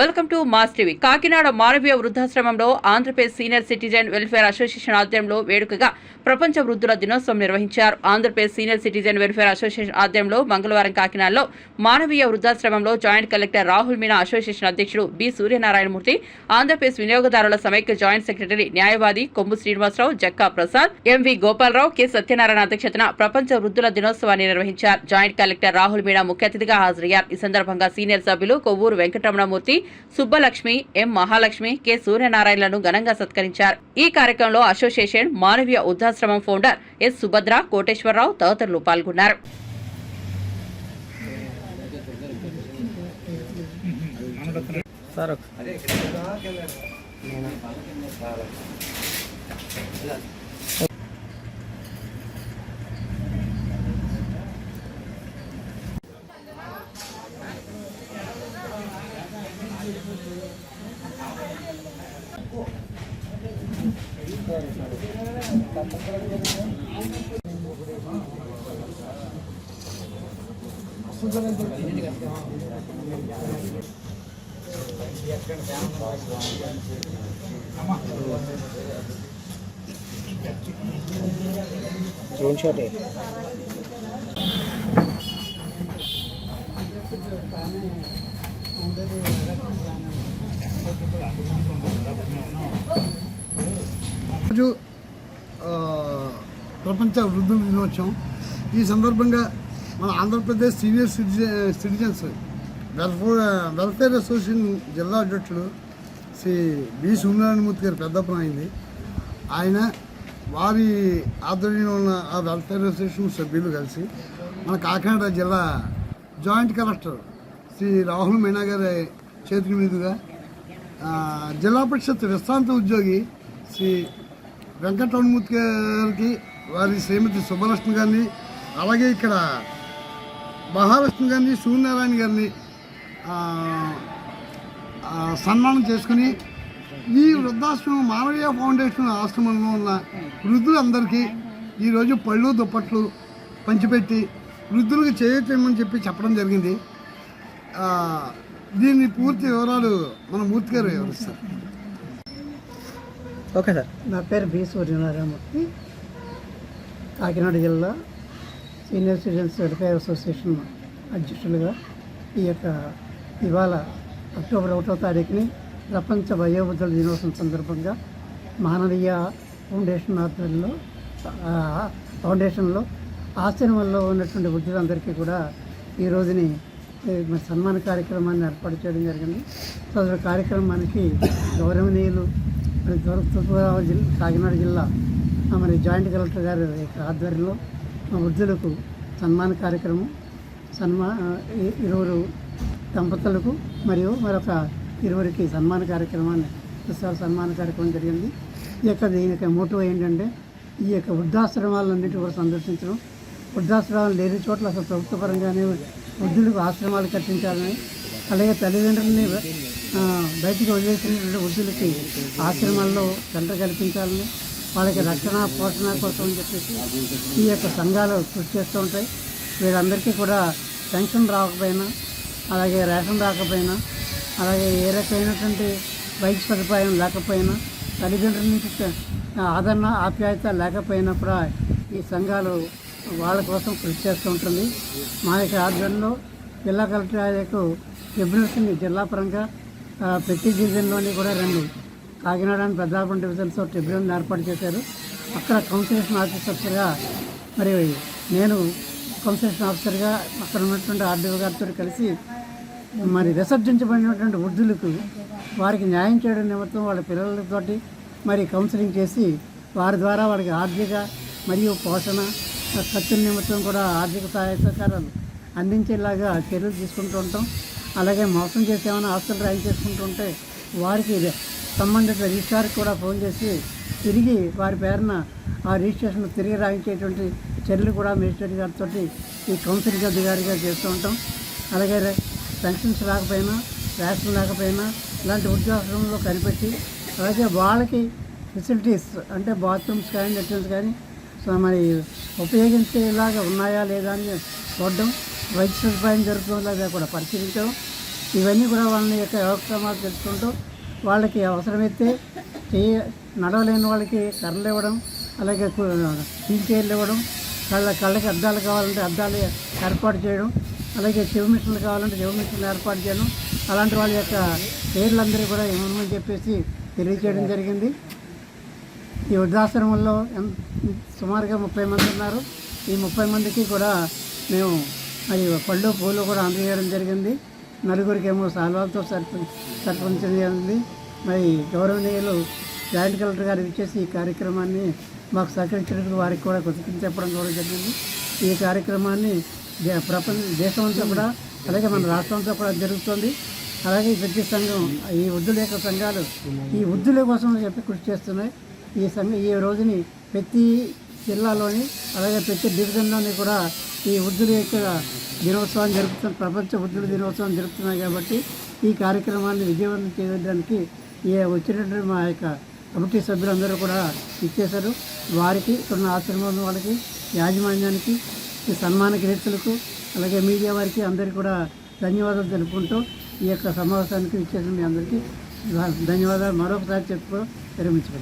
Welcome to Mass TV Kakinada మానవీయ వృద్ధాశ్రమంలో Andhra Pradesh senior citizen welfare association ఆధ్వర్యంలో వేడుకగా ప్రపంచ వృద్ధుల దినోత్సవం నిర్వహించారు. Andhra Pradesh senior citizen welfare association ఆధ్వర్యంలో మంగళవారం కాకినాడలో మానవీయ వృద్ధాశ్రమంలో joint collector Rahul Meena association అధ్యక్షుడు బి సూర్యనారాయణమూర్తి ఆంధ్రప్రదేశ్ వినియోగదారుల సమైక్య జాయింట్ సెక్రటరీ న్యాయవాది Kommu Srinivasarao Jakka Prasad M V Gopalarao K Satyanarayana అధ్యక్షతన ప్రపంచ వృద్ధుల దినోత్సవాన్ని నిర్వహించారు. జాయింట్ కలెక్టర్ రాహుల్ మీనా ముఖ్య అతిథిగా హాజరయ్యారు. ఈ సందర్భంగా సీనియర్ సభ్యులు కొవ్వూరు వెంకటరమణమూర్తి సుబ్బలక్ష్మి ఎం మహాలక్ష్మి కె సూర్యనారాయణలను ఘనంగా సత్కరించారు. ఈ కార్యక్రమంలో అసోసియేషన్ మానవీయ వృద్ధాశ్రమం ఫౌండర్ ఎస్ సుభద్ర కోటేశ్వరరావు తదితరులు పాల్గొన్నారు. సార్ డ్రోన్ షాటే రోజు ప్రపంచ వృద్ధుల దినోత్సవం. ఈ సందర్భంగా మన Andhra Pradesh senior citizen citizens welfare welfare association జిల్లా అధ్యక్షుడు శ్రీ బి. సుబ్రహ్మణ్యమూర్తి గారి పెద్దప్పన అయింది. ఆయన వారి ఆధ్వర్యంలో ఉన్న ఆ వెల్ఫేర్ అసోసియేషన్ సభ్యులు కలిసి మన కాకినాడ జిల్లా జాయింట్ కలెక్టర్ శ్రీ రాహుల్ మీనా గారి చేతుల మీదుగా జిల్లా పరిషత్ విశ్రాంత ఉద్యోగి శ్రీ వెంకటరమణమూర్తి గారికి వారి శ్రీమతి సుబ్బలక్ష్మి గారిని అలాగే ఇక్కడ మహాలక్ష్మి గారిని సూర్యనారాయణ గారిని సన్మానం చేసుకుని ఈ వృద్ధాశ్రమం మానవీయ ఫౌండేషన్ ఆశ్రమంలో ఉన్న వృద్ధులందరికీ ఈరోజు పళ్ళు దుప్పట్లు పంచిపెట్టి వృద్ధులకు చేయటమని చెప్పి చెప్పడం జరిగింది. దీని పూర్తి వివరాలు మన మూర్తి గారు వివరిస్తారు ఓకే సార్. నా పేరు బి సూర్యనారాయణమూర్తి. కాకినాడ జిల్లా సీనియర్ సిటిజన్స్ వెల్ఫేర్ అసోసియేషన్ అధ్యక్షులుగా ఈ యొక్క ఇవాళ అక్టోబర్ ఒకటో తారీఖుని ప్రపంచ వయోవృద్ధుల దినోత్సవం సందర్భంగా మానవీయ ఫౌండేషన్ ఆధ్వర్యంలో ఫౌండేషన్లో ఆశ్రమంలో ఉన్నటువంటి వృద్ధులందరికీ కూడా ఈ రోజుని సన్మాన కార్యక్రమాన్ని ఏర్పాటు చేయడం జరిగింది. తదుపరి కార్యక్రమానికి గౌరవనీయులు మరి తూర్పుగోదావరి జిల్లా కాకినాడ జిల్లా మరి జాయింట్ కలెక్టర్ గారి ఆధ్వర్యంలో మా వృద్ధులకు సన్మాన కార్యక్రమం సన్మా ఇరువురు దంపతులకు మరియు మరొక ఇరువురికి సన్మాన కార్యక్రమాన్ని పుస్తకాల సన్మాన కార్యక్రమం జరిగింది. ఈ యొక్క దీని యొక్క మోటివ్ ఏంటంటే ఈ యొక్క వృద్ధాశ్రమాలన్నింటి కూడా సందర్శించడం. వృద్ధాశ్రమాలు లేని చోట్ల అసలు ప్రభుత్వ పరంగానే వృద్ధులకు ఆశ్రమాలు కట్టించాలని అలాగే తల్లిదండ్రులని బయటికి వదిలేసినటువంటి వృద్ధులకి ఆశ్రమాల్లో సెంటర్ కల్పించాలని వాళ్ళకి రక్షణ పోషణ కోసం అని చెప్పేసి ఈ యొక్క సంఘాలు కృషి చేస్తూ ఉంటాయి. వీరందరికీ కూడా పెన్షన్ రాకపోయినా అలాగే రేషన్ రాకపోయినా అలాగే ఏ రకమైనటువంటి వైద్య సదుపాయం లేకపోయినా తల్లిదండ్రుల నుంచి ఆదరణ ఆప్యాయత లేకపోయినా కూడా ఈ సంఘాలు వాళ్ళ కోసం కృషి చేస్తూ ఉంటుంది. మా యొక్క ఆధ్వర్యంలో జిల్లా కలెక్టర్ ట్రిబ్యునల్స్ని జిల్లా పరంగా ప్రతి డివిజన్లోని కూడా రెండు కాకినాడ అండ్ పెద్దాపురం డివిజన్స్లో ట్రిబ్యునల్ ఏర్పాటు చేశారు. అక్కడ కౌన్సిలేషన్ ఆఫీసర్గా మరి నేను కౌన్సిలేషన్ ఆఫీసర్గా అక్కడ ఉన్నటువంటి ఆర్డీఓ గారితో కలిసి మరి విసర్జించబడినటువంటి వృద్ధులకు వారికి న్యాయం చేయడం నిమిత్తం వాళ్ళ పిల్లలతోటి మరి కౌన్సిలింగ్ చేసి వారి ద్వారా వాళ్ళకి ఆర్థిక మరియు పోషణ ఖర్చుల నిమిత్తం కూడా ఆర్థిక సహాయ సహకారాలు అందించేలాగా చర్యలు తీసుకుంటూ ఉంటాం. అలాగే మోసం చేసి ఆస్తులు రాయి చేసుకుంటూ ఉంటే వారికి సంబంధిత రిజిస్ట్రార్కి కూడా ఫోన్ చేసి తిరిగి వారి పేరున ఆ రిజిస్ట్రేషన్ తిరిగి రాయించేటువంటి చర్యలు కూడా మేజిస్ట్రేట్ గారితో ఈ కౌన్సిలింగ్ అధికారిగా చేస్తూ ఉంటాం. అలాగే పెన్షన్స్ రాకపోయినా రేషన్ లేకపోయినా ఇలాంటి ఉద్యోగంలో కనిపెట్టి అలాగే వాళ్ళకి ఫెసిలిటీస్ అంటే బాత్రూమ్స్ కానీ లెట్రిన్స్ కానీ మరి ఉపయోగించేలాగా ఉన్నాయా లేదా అని చూడడం వైద్య సదుపాయం జరుగుతుందా కూడా పరిశీలించడం ఇవన్నీ కూడా వాళ్ళని యొక్క యోగక్షేమాలు తెలుసుకుంటూ వాళ్ళకి అవసరమైతే చేయ నడవలేని వాళ్ళకి కర్రలు ఇవ్వడం అలాగే వీల్ చైర్లు ఇవ్వడం కళ్ళ కళ్ళకి అద్దాలు కావాలంటే అద్దాలు ఏర్పాటు చేయడం అలాగే చెవి మిషన్లు కావాలంటే చెవి మిషన్లు ఏర్పాటు చేయడం అలాంటి వాళ్ళ యొక్క పేర్లందరూ కూడా ఇవ్వమని చెప్పేసి తెలియజేయడం జరిగింది. ఈ వృద్ధాశ్రమంలో సుమారుగా ముప్పై మంది ఉన్నారు. ఈ ముప్పై మందికి కూడా మేము మరి పళ్ళు పూలు కూడా అందజేయడం జరిగింది. నలుగురికి ఏమో సాల్వాలతో సర్పంచ్ సర్పంచం జరిగింది మరి గౌరవనీయులు జాయింట్ కలెక్టర్ గారు ఇచ్చేసి ఈ కార్యక్రమాన్ని మాకు సహకరించినందుకు వారికి కూడా కృతజ్ఞత చెప్పడం కూడా జరిగింది. ఈ కార్యక్రమాన్ని ప్రపంచ దేశమంతా కూడా అలాగే మన రాష్ట్రంతో కూడా జరుగుతుంది. అలాగే ఈ ప్రతి సంఘం ఈ వృద్ధుల యొక్క సంఘాలు ఈ వృద్ధుల కోసం చెప్పి కృషి చేస్తున్నాయి. ఈ సమయ ఈ రోజుని ప్రతి జిల్లాలోని అలాగే ప్రతి డివిజన్లోని కూడా ఈ వృద్ధుల యొక్క దినోత్సవాన్ని జరుపుతున్న ప్రపంచ వృద్ధుల దినోత్సవం జరుపుతున్నాయి కాబట్టి ఈ కార్యక్రమాన్ని విజయవంతం చేయడానికి ఈ వచ్చినటువంటి మా యొక్క కమిటీ సభ్యులందరూ కూడా ఇచ్చేశారు. వారికి ఉన్న ఆశ్రమం వాళ్ళకి యాజమాన్యానికి ఈ సన్మాన గ్రహీతలకు అలాగే మీడియా వారికి అందరికీ కూడా ధన్యవాదాలు తెలుపుకుంటూ ఈ యొక్క సమావేశానికి ఇచ్చేసిన మీ అందరికీ ధన్యవాదాలు. మరొకసారి చెప్పుకో విరమించుకోండి